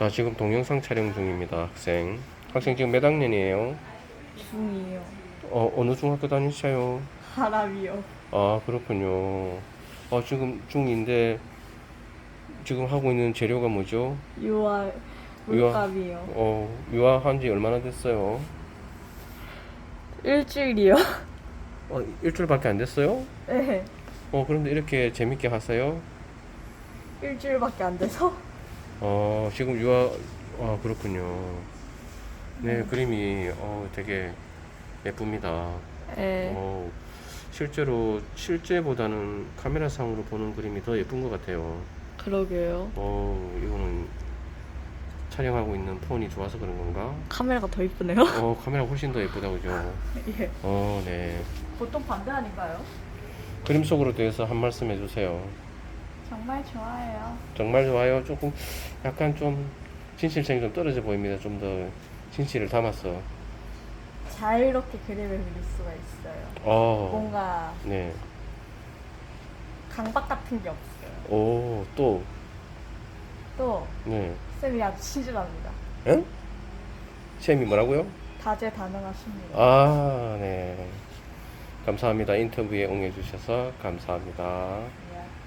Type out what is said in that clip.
자, 지금 동영상 촬영 중입니다, 학생. 학생 지금 몇 학년이에요? 중이에요. 어, 어느 중학교 다니셔요? 하람이요. 아, 그렇군요. 아, 지금 중인데, 지금 하고 있는 재료가 뭐죠? 유아 유아. 물감이요. 어, 유아한 지 얼마나 됐어요? 일주일이요. 어, 일주일밖에 안 됐어요? 네. 어, 그런데 이렇게 재밌게 하세요? 일주일밖에 안 돼서. 어, 지금 유아, 아, 그렇군요. 네, 그림이, 어, 되게 예쁩니다. 네. 어, 실제로, 실제보다는 카메라상으로 보는 그림이 더 예쁜 것 같아요. 그러게요. 어, 이거는 촬영하고 있는 폰이 좋아서 그런 건가? 카메라가 더 이쁘네요. 어, 카메라 훨씬 더 예쁘다, 그죠? 예. 어, 네. 보통 반대 아닌가요? 그림 속으로 대해서 한 말씀 해주세요. 정말 좋아해요. 정말 좋아요. 조금, 약간 좀, 진실성이 좀 떨어져 보입니다. 좀 더 진실을 담았어. 자유롭게 그림을 그릴 수가 있어요. 어, 뭔가 네. 강박 같은 게 없어요. 오, 또, 또 네. 쌤이 아주 친절합니다. 응? 쌤이 뭐라고요? 다재다능하십니다. 아, 네. 감사합니다. 인터뷰에 응해주셔서 감사합니다.